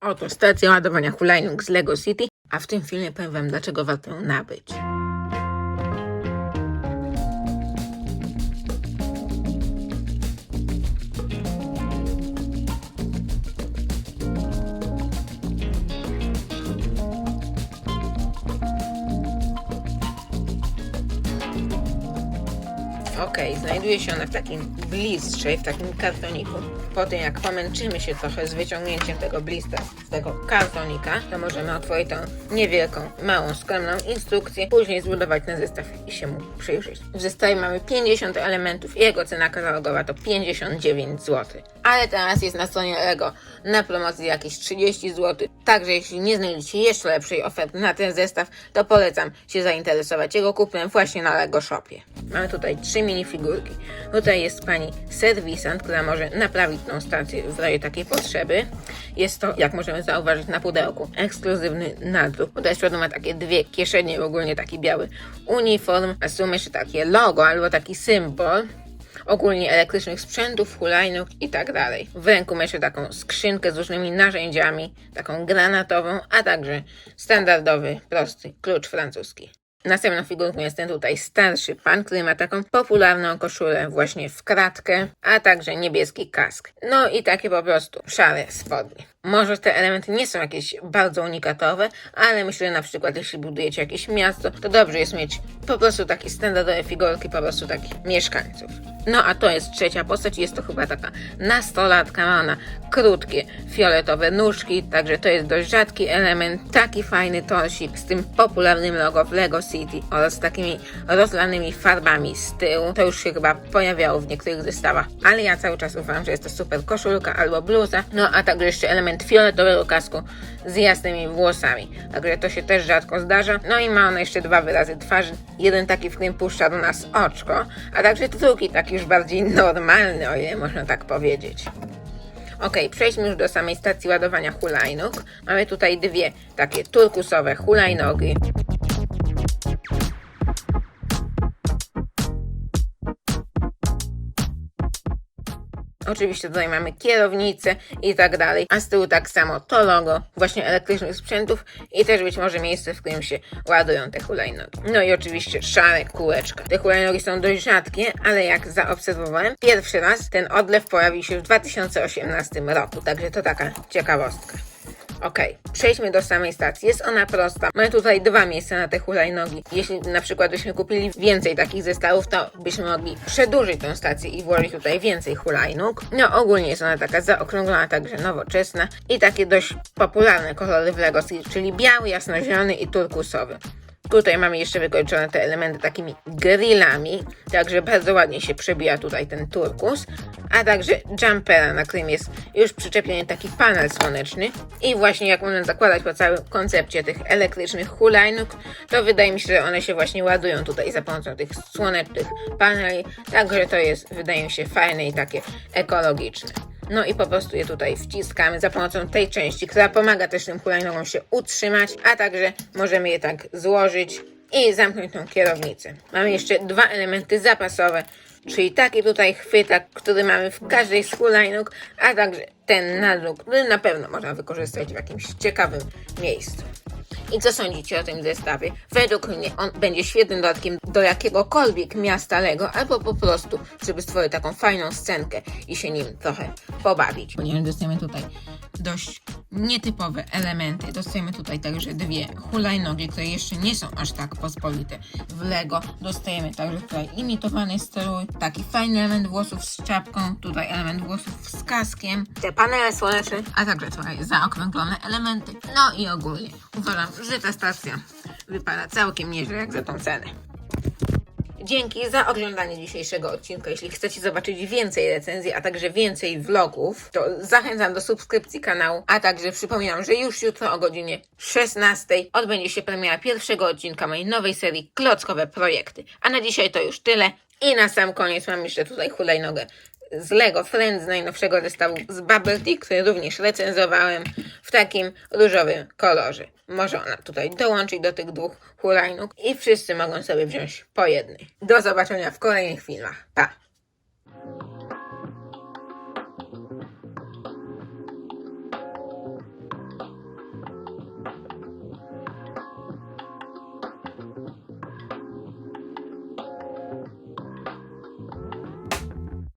Oto stacja ładowania hulajnóg z Lego City, a w tym filmie powiem Wam, dlaczego warto ją nabyć. Okej, znajduje się ona w takim blistrzy, w takim kartoniku. Po tym jak pomęczymy się trochę z wyciągnięciem tego blista z tego kartonika, to możemy otworzyć tą niewielką, małą, skromną instrukcję, później zbudować ten zestaw i się mu przyjrzeć. W zestawie mamy 50 elementów i jego cena katalogowa to 59 zł. Ale teraz jest na stronie Lego na promocji jakieś 30 zł. Także jeśli nie znajdziecie jeszcze lepszej oferty na ten zestaw, to polecam się zainteresować jego kupnem właśnie na Lego Shopie. Mamy tutaj trzy minifigurki. Tutaj jest pani serwisant, która może naprawić tą stację w razie takiej potrzeby. Jest to, jak możemy zauważyć na pudełku, ekskluzywny nadruk. Tutaj z ma takie dwie kieszenie, ogólnie taki biały uniform, a są jeszcze takie logo albo taki symbol ogólnie elektrycznych sprzętów, hulajnóg i tak. W ręku ma jeszcze taką skrzynkę z różnymi narzędziami, taką granatową, a także standardowy, prosty klucz francuski. Następną figurką jest ten tutaj starszy pan, który ma taką popularną koszulę właśnie w kratkę, a także niebieski kask. No i takie po prostu szare spodnie. Może te elementy nie są jakieś bardzo unikatowe, ale myślę, że na przykład jeśli budujecie jakieś miasto, to dobrze jest mieć po prostu takie standardowe figurki, po prostu takich mieszkańców. No a to jest trzecia postać, jest to chyba taka nastolatka, ma ona krótkie, fioletowe nóżki, także to jest dość rzadki element, taki fajny torsik z tym popularnym logo w Lego City oraz takimi rozlanymi farbami z tyłu. To już się chyba pojawiało w niektórych zestawach, ale ja cały czas uważam, że jest to super koszulka albo bluza, no a także jeszcze element fioletowego kasku z jasnymi włosami, także to się też rzadko zdarza. No i ma ona jeszcze dwa wyrazy twarzy, jeden taki, w którym puszcza do nas oczko, a także drugi taki już bardziej normalny, o ile można tak powiedzieć. Ok, przejdźmy już do samej stacji ładowania hulajnóg. Mamy tutaj dwie takie turkusowe hulajnogi. Oczywiście tutaj mamy kierownicę i tak dalej, a z tyłu tak samo to logo właśnie elektrycznych sprzętów i też być może miejsce, w którym się ładują te hulajnogi. No i oczywiście szare kółeczka. Te hulajnogi są dość rzadkie, ale jak zaobserwowałem, pierwszy raz ten odlew pojawił się w 2018 roku, także to taka ciekawostka. Ok, przejdźmy do samej stacji. Jest ona prosta. Mamy tutaj dwa miejsca na te hulajnogi. Jeśli na przykład byśmy kupili więcej takich zestawów, to byśmy mogli przedłużyć tą stację i włożyć tutaj więcej hulajnóg. No ogólnie jest ona taka zaokrąglona, także nowoczesna i takie dość popularne kolory w Lego czyli biały, jasnozielony i turkusowy. Tutaj mamy jeszcze wykończone te elementy takimi grillami, także bardzo ładnie się przebija tutaj ten turkus, a także jumpera, na którym jest już przyczepiony taki panel słoneczny. I właśnie jak można zakładać po całym koncepcie tych elektrycznych hulajnóg, to wydaje mi się, że one się właśnie ładują tutaj za pomocą tych słonecznych paneli, także to jest, wydaje mi się, fajne i takie ekologiczne. No i po prostu je tutaj wciskamy za pomocą tej części, która pomaga też tym hulajnogom się utrzymać, a także możemy je tak złożyć i zamknąć tą kierownicę. Mamy jeszcze dwa elementy zapasowe, czyli taki tutaj chwytak, który mamy w każdej z hulajnóg, a także ten nadruk, który na pewno można wykorzystać w jakimś ciekawym miejscu. I co sądzicie o tym zestawie? Według mnie on będzie świetnym dodatkiem do jakiegokolwiek miasta Lego, albo po prostu, żeby stworzyć taką fajną scenkę i się nim trochę pobawić. Ponieważ dostajemy tutaj dość nietypowe elementy. Dostajemy tutaj także dwie hulajnogi, które jeszcze nie są aż tak pospolite w Lego. Dostajemy także tutaj imitowany strój, taki fajny element włosów z czapką, tutaj element włosów z kaskiem, te panele słoneczne, a także tutaj zaokrąglone elementy. No i ogólnie uważam, że ta stacja wypada całkiem nieźle jak za tą cenę. Dzięki za oglądanie dzisiejszego odcinka. Jeśli chcecie zobaczyć więcej recenzji, a także więcej vlogów, to zachęcam do subskrypcji kanału, a także przypominam, że już jutro o godzinie 16 odbędzie się premiera pierwszego odcinka mojej nowej serii Klockowe Projekty. A na dzisiaj to już tyle. I na sam koniec mam jeszcze tutaj hulajnogę z Lego Friends najnowszego zestawu z Bubble Tea, który również recenzowałem w takim różowym kolorze. Może ona tutaj dołączyć do tych dwóch hulajnóg i wszyscy mogą sobie wziąć po jednej. Do zobaczenia w kolejnych filmach. Pa!